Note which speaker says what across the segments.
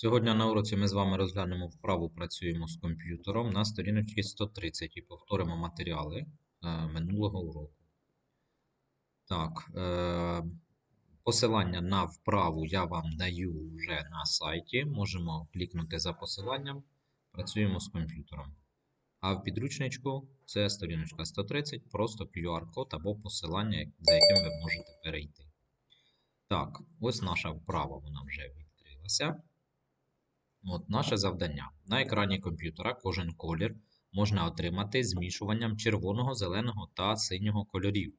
Speaker 1: Сьогодні на уроці ми з вами розглянемо вправу працюємо з комп'ютером на сторіночці 130 і повторимо матеріали е, минулого уроку. Так, е, посилання на вправу я вам даю вже на сайті. Можемо клікнути за посиланням. Працюємо з комп'ютером. А в підручничку це сторіночка 130, просто QR-код або посилання, за яким ви можете перейти. Так, ось наша вправа, вона вже відкрилася. От наше завдання. На екрані комп'ютера кожен колір можна отримати змішуванням червоного, зеленого та синього кольорів,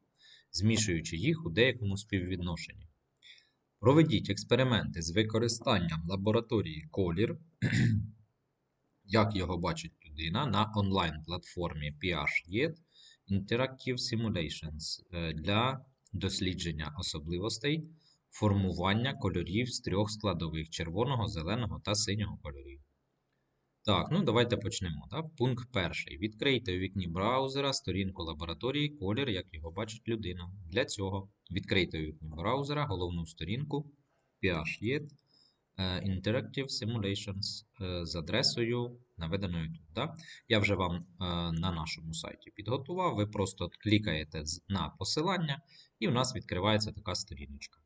Speaker 1: змішуючи їх у деякому співвідношенні. Проведіть експерименти з використанням лабораторії колір, як його бачить людина, на онлайн-платформі PHYET Interactive Simulations е, для дослідження особливостей формування кольорів з трьох складових червоного, зеленого та синього кольорів. Так, ну давайте почнемо. Так? Пункт перший. Відкрийте у вікні браузера сторінку лабораторії колір, як його бачить людина. Для цього відкрийте у вікні браузера головну сторінку PHYET е, Interactive Simulations е, з адресою, наведеною тут. Так? Я вже вам е, на нашому сайті підготував. Ви просто клікаєте на посилання, і у нас відкривається така сторіночка.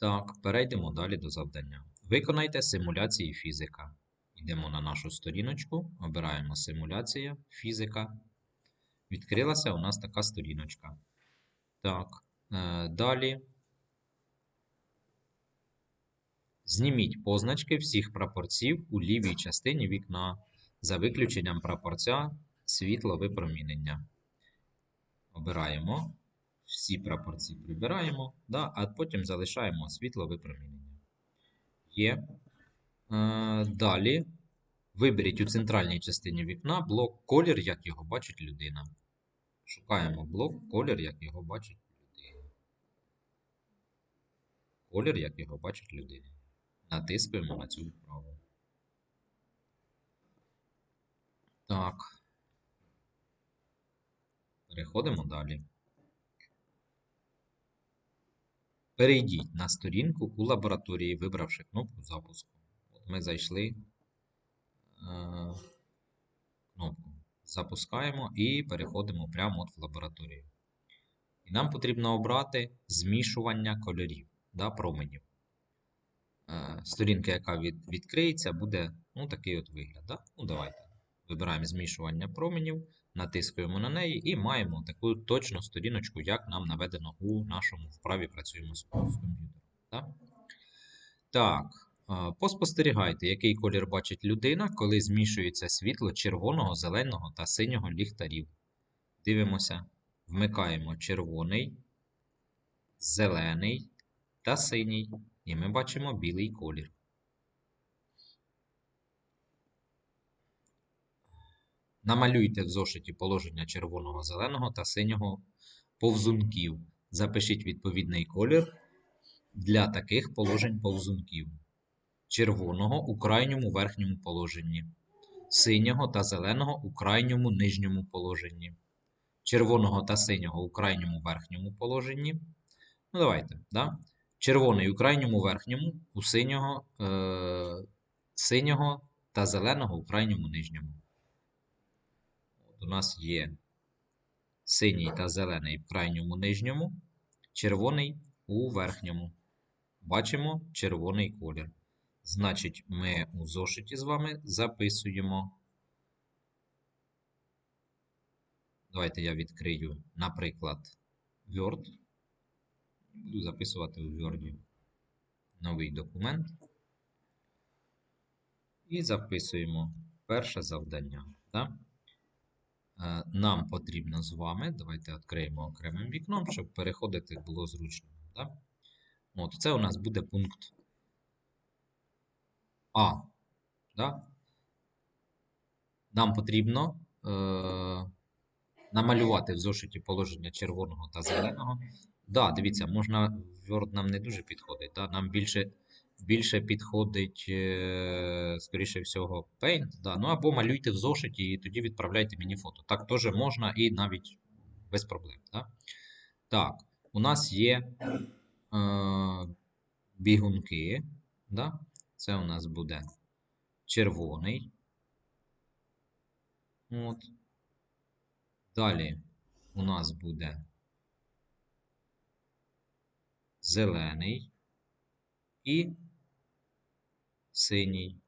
Speaker 1: Так, перейдемо далі до завдання. Виконайте симуляції фізика. Йдемо на нашу сторіночку, обираємо симуляція, фізика. Відкрилася у нас така сторіночка. Так, е, далі. Зніміть позначки всіх прапорців у лівій частині вікна за виключенням прапорця світло випромінення. Обираємо всі прапорці прибираємо, да, а потім залишаємо світло випромінення. Є. Е, далі виберіть у центральній частині вікна блок колір, як його бачить людина. Шукаємо блок колір, як його бачить людина. Колір, як його бачить людина. Натискуємо на цю вправу. Так. Переходимо далі. Перейдіть на сторінку у лабораторії, вибравши кнопку запуску. Ми зайшли е, кнопку. Запускаємо і переходимо прямо от в лабораторію. І нам потрібно обрати змішування кольорів да, променів. Е, сторінка, яка від, відкриється, буде ну, такий от вигляд. Да? Ну, давайте. Вибираємо змішування променів, натискуємо на неї і маємо таку точну сторіночку, як нам наведено у нашому вправі працюємо з комп'ютером. Так, так поспостерігайте, який колір бачить людина, коли змішується світло червоного, зеленого та синього ліхтарів. Дивимося, вмикаємо червоний, зелений та синій, і ми бачимо білий колір. Намалюйте в зошиті положення червоного, зеленого та синього повзунків. Запишіть відповідний колір для таких положень повзунків. Червоного у крайньому верхньому положенні, синього та зеленого у крайньому нижньому положенні, червоного та синього у крайньому верхньому положенні. Ну, давайте, да? Червоний у крайньому верхньому, у синього, е- синього та зеленого у крайньому нижньому. От у нас є синій та зелений в крайньому нижньому, червоний у верхньому. Бачимо червоний колір. Значить, ми у зошиті з вами записуємо. Давайте я відкрию, наприклад, Word. Буду записувати у Word новий документ. І записуємо перше завдання. Да? Е, Нам потрібно з вами, давайте відкриємо окремим вікном, щоб переходити було зручно. Да? От, це у нас буде пункт А. Да? Нам потрібно е, намалювати в зошиті положення червоного та зеленого. Да, дивіться, можна Word нам не дуже підходить. Да? Нам більше, більше підходить, е, скоріше всього, Paint. Да? Ну або малюйте в зошиті і тоді відправляйте мені фото. Так теж можна і навіть без проблем. Да? Так, у нас є е, бігунки. Да? Це у нас буде червоний. От. Далі у нас буде зелений і синій.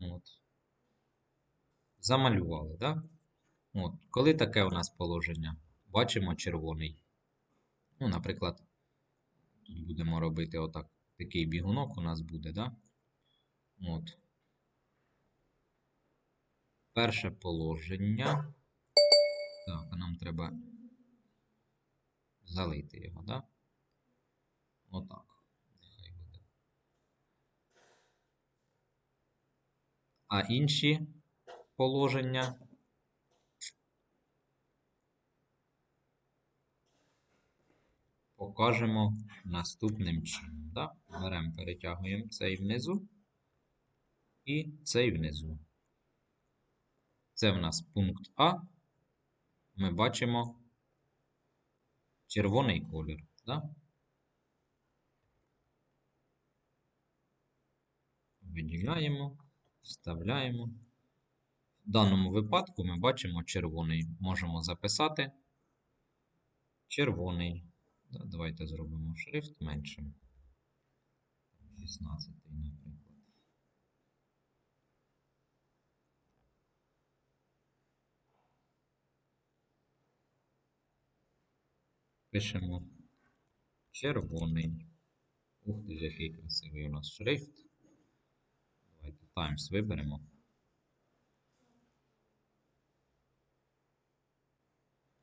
Speaker 1: От. Замалювали, так? От. Коли таке у нас положення? Бачимо червоний. Ну, наприклад, тут будемо робити отак. Такий бігунок у нас буде, так? От. Перше положення. Так, а нам треба залити його, так? Отак. Нехай буде. А інші положення покажемо наступним чином. Да? Беремо, перетягуємо цей внизу і цей внизу. Це в нас пункт А. Ми бачимо червоний колір. Да? Виділяємо, вставляємо. В даному випадку ми бачимо червоний. Можемо записати червоний. Давайте зробимо шрифт меншим. 16, наприклад. Пишемо червоний. Ух ти, який красивий у нас шрифт. Давайте Times виберемо.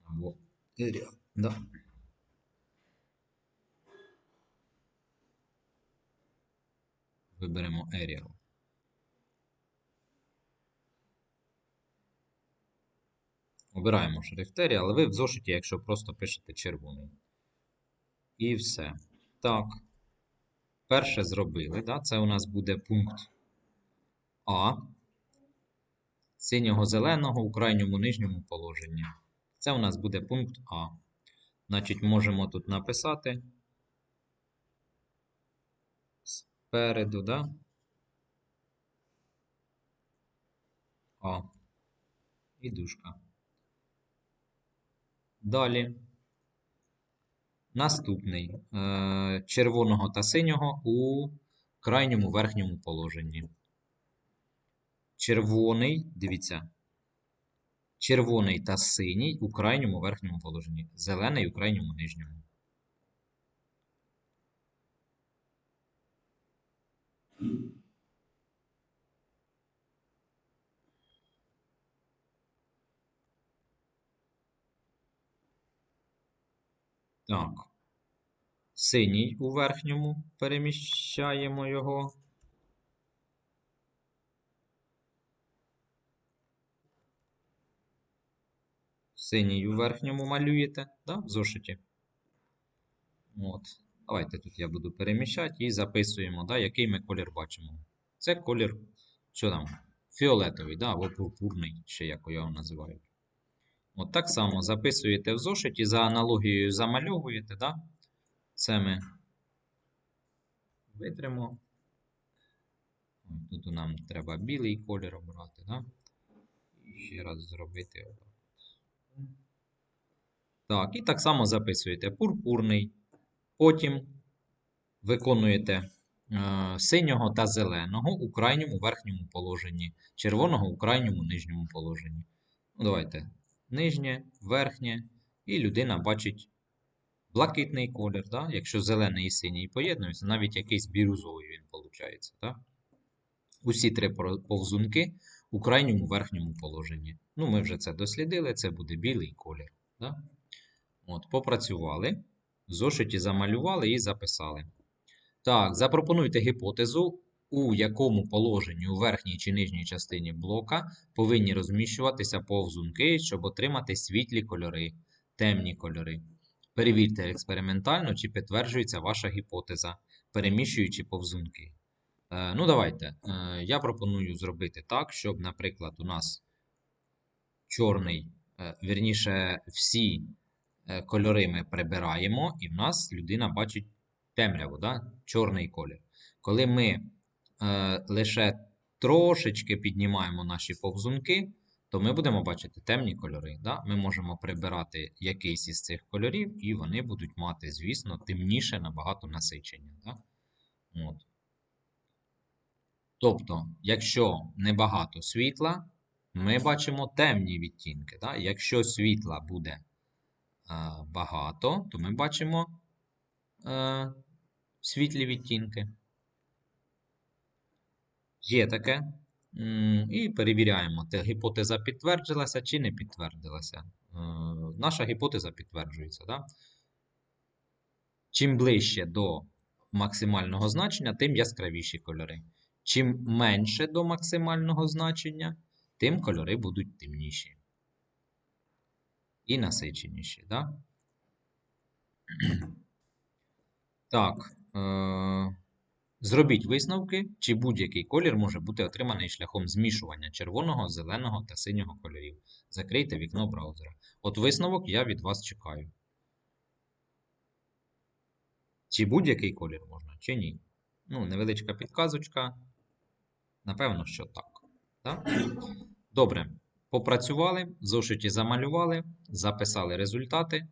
Speaker 1: Або Arial. Да. Виберемо Arial. Обираємо шрифтері, але ви в зошиті, якщо просто пишете червоний. І все. Так. Перше зробили. Да? Це у нас буде пункт А. Синього-зеленого у крайньому нижньому положенні. Це у нас буде пункт А. Значить, можемо тут написати спереду, да? А. І дужка. Далі. Наступний е, червоного та синього у крайньому верхньому положенні. Червоний, дивіться, червоний та синій у крайньому верхньому положенні. Зелений у крайньому нижньому. Так. Синій у верхньому переміщаємо його. Синій у верхньому малюєте, да, в зошиті. От. Давайте тут я буду переміщати і записуємо, да, який ми колір бачимо. Це колір, що там, фіолетовий, да, або пурпурний, ще як його називають. От так само записуєте в зошиті, за аналогією замальовуєте, да? Це ми витримо. Тут нам треба білий колір обрати, да? І ще раз зробити. Так, і так само записуєте пурпурний. Потім виконуєте е, синього та зеленого у крайньому верхньому положенні, червоного у крайньому нижньому положенні. Ну, давайте нижнє, верхнє, і людина бачить блакитний колір. Да? Якщо зелений і синій поєднуються, навіть якийсь бірюзовий він виходить. Усі три повзунки у крайньому верхньому положенні. Ну, ми вже це дослідили, це буде білий колір. Да? От, Попрацювали, в зошиті замалювали і записали. Так, запропонуйте гіпотезу, у якому положенні у верхній чи нижній частині блока повинні розміщуватися повзунки, щоб отримати світлі кольори, темні кольори. Перевірте експериментально, чи підтверджується ваша гіпотеза, переміщуючи повзунки. Е, ну, давайте. Е, я пропоную зробити так, щоб, наприклад, у нас чорний, е, вірніше, всі е, кольори ми прибираємо, і в нас людина бачить темряву, да? чорний колір. Коли ми е, лише трошечки піднімаємо наші повзунки, то ми будемо бачити темні кольори. Да? Ми можемо прибирати якийсь із цих кольорів, і вони будуть мати, звісно, темніше набагато насичення. Да? От. Тобто, якщо небагато світла, ми бачимо темні відтінки. Да? Якщо світла буде е, багато, то ми бачимо е, світлі відтінки. Є таке. І перевіряємо, те гіпотеза підтвердилася чи не підтвердилася. Е, Наша гіпотеза підтверджується. Да? Чим ближче до максимального значення, тим яскравіші кольори. Чим менше до максимального значення, тим кольори будуть темніші. І насиченіші. Да? Так. Е- Зробіть висновки, чи будь-який колір може бути отриманий шляхом змішування червоного, зеленого та синього кольорів. Закрийте вікно браузера. От висновок я від вас чекаю. Чи будь-який колір можна, чи ні. Ну, невеличка підказочка. Напевно, що так. Так? Добре. Попрацювали, зошиті замалювали, записали результати,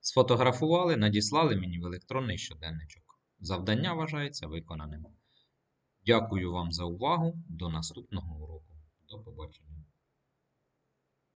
Speaker 1: сфотографували, надіслали мені в електронний щоденничок. Завдання вважається виконаним. Дякую вам за увагу. До наступного уроку. До побачення.